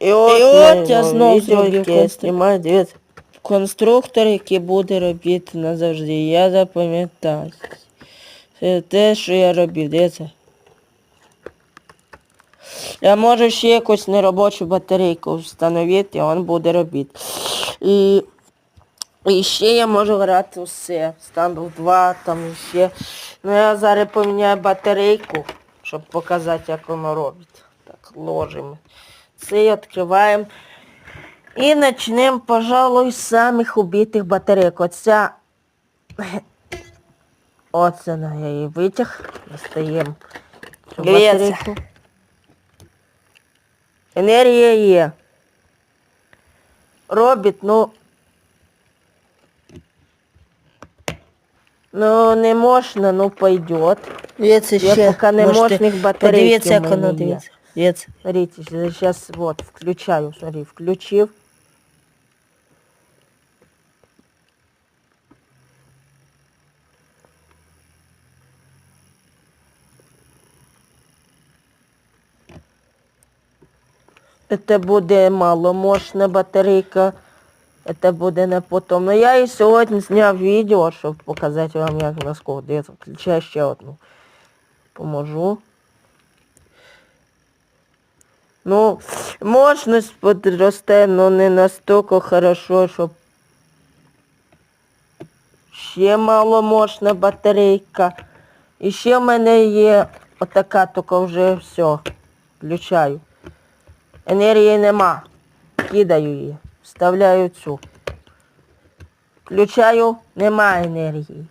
І от, І от я вам знов зробив я знімаю. Конструктор, який буде робити назавжди. Я запам'ятаю. Це те, що я робив, дивіться. Я можу ще якусь неробочу батарейку встановити, і він буде робити. І, і ще я можу грати все. Стану 2, там ще. Ну я зараз поміняю батарейку, щоб показати, як воно робить. Так, ложимо. Це відкриваємо. І почнемо, пожалуй, з самих убитих батарейок. Оця. Оце на я її витяг. Достаємо. цю батарейку. Енергія є. Робить, ну. Ну, не можна, ну пойдет. Дивіться Я ще. поки не можете мощних батарейок Подивіться, як воно дивіться. Дивіться. Смотрите, сейчас вот, включаю, смотри, включив. Это буде маломощна батарейка. Это буде не потом. Но я і сьогодні зняв відео, щоб показати вам, як наскільки. Дивіться, включаю ще одну. Поможу. Ну, мощность подросте, но не настолько хорошо, щоб ще маломощна батарейка. І ще в мене є отака, тільки вже все. Включаю. Енергії нема. Кидаю її. Вставляю цю. Включаю, нема енергії.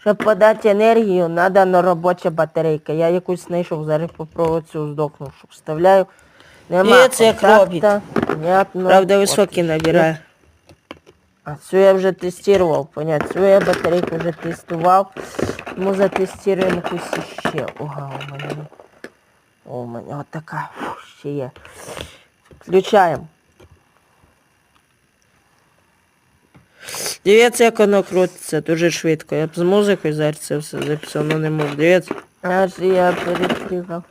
Щоб подати енергію, треба на робоча батарейка. Я якусь знайшов, зараз попробую цю здохну, щоб вставляю. Нема І це як Понятно. Правда, високий і набирає. А цю я вже тестував, понятно. Цю я батарейку вже тестував. Тому затестуємо якусь ще. Ага, у мене. О, у мене от така фу, ще є. Включаємо. Дивіться, як воно крутиться дуже швидко. Я б з музикою зараз це все записав, але не можу. Дивіться. Аж я перепригав.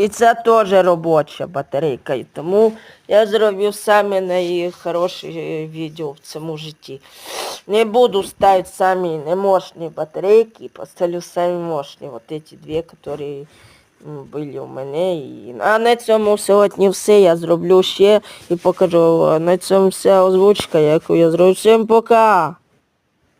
І це теж робоча батарейка. І тому я зробив саме найхороші е, відео в цьому житті. Не буду ставити самі немощні батарейки, поставлю самі мощні. Вот эти дві, які були у мене. А на цьому сьогодні все. Я зроблю ще і покажу. На цьому вся озвучка, яку я зроблю. Всім пока!